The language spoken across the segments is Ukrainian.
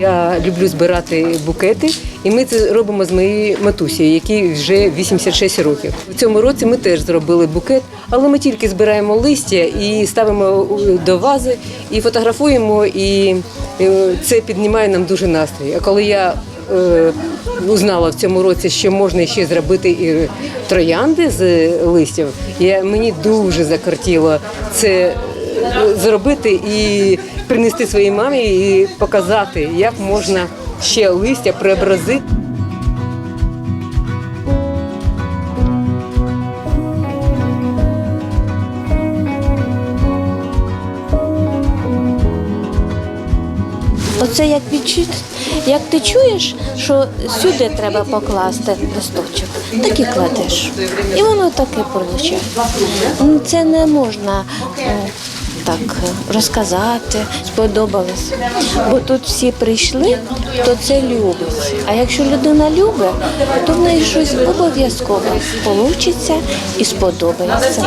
Я люблю збирати букети, і ми це робимо з моєю матусею, якій вже 86 років. У цьому році ми теж зробили букет, але ми тільки збираємо листя і ставимо до вази, і фотографуємо, і е, це піднімає нам дуже настрій. А коли я е, узнала в цьому році, що можна ще зробити і троянди з листів, я, мені дуже закортіло це е, зробити і принести своїй мамі і показати, як можна ще листя преобразити. Оце як відчути, як ти чуєш, що сюди треба покласти листочок, так і кладеш. І воно так і виходить. Це не можна м, так розказати, сподобалось. Бо тут всі прийшли, то це любить. А якщо людина любить, то в неї щось обов'язково вийде і сподобається.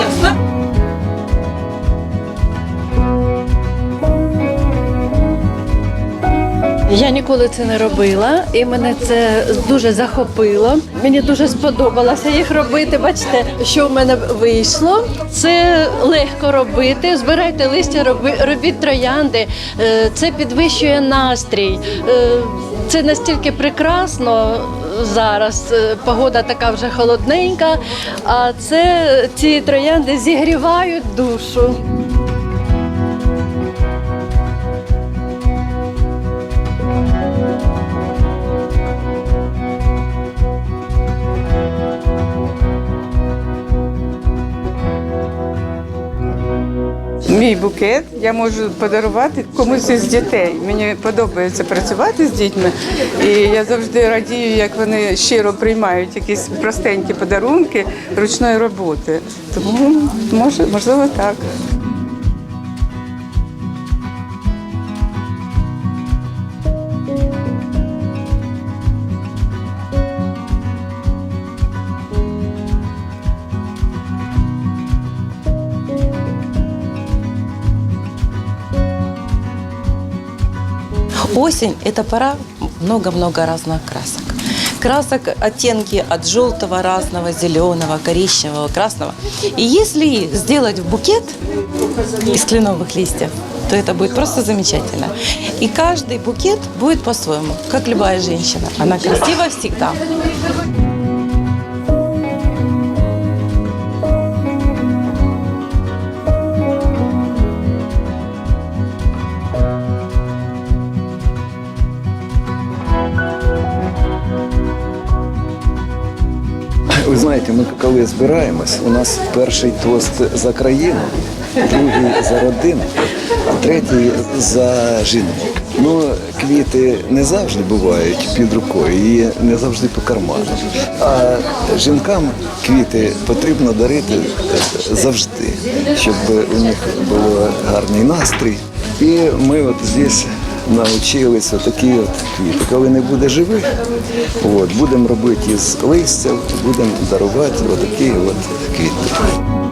Я ніколи це не робила, і мене це дуже захопило. Мені дуже сподобалося їх робити. Бачите, що в мене вийшло. Це легко робити. Збирайте листя, робіть троянди. Е, Це підвищує настрій. Е, Це настільки прекрасно зараз. Е, Погода така вже холодненька. А це ці троянди зігрівають душу. Мій букет я можу подарувати комусь із дітей. Мені подобається працювати з дітьми, і я завжди радію, як вони щиро приймають якісь простенькі подарунки ручної роботи. Тому може, можливо, так. Осень – это пора много-много разных красок. Красок оттенки от желтого, разного, зеленого, коричневого, красного. И если сделать букет из кленовых листьев, то это будет просто замечательно. И каждый букет будет по-своему, как любая женщина. Она красива всегда. Ви знаєте, ми коли збираємось, у нас перший тост за країну, другий за родину, а третій за жінок. Ну, квіти не завжди бувають під рукою і не завжди по карману. А жінкам квіти потрібно дарити завжди, щоб у них був гарний настрій. І ми от здесь навчилися такі от квіти. Коли не буде живих, будемо робити із листя, будемо дарувати отакі от квіти.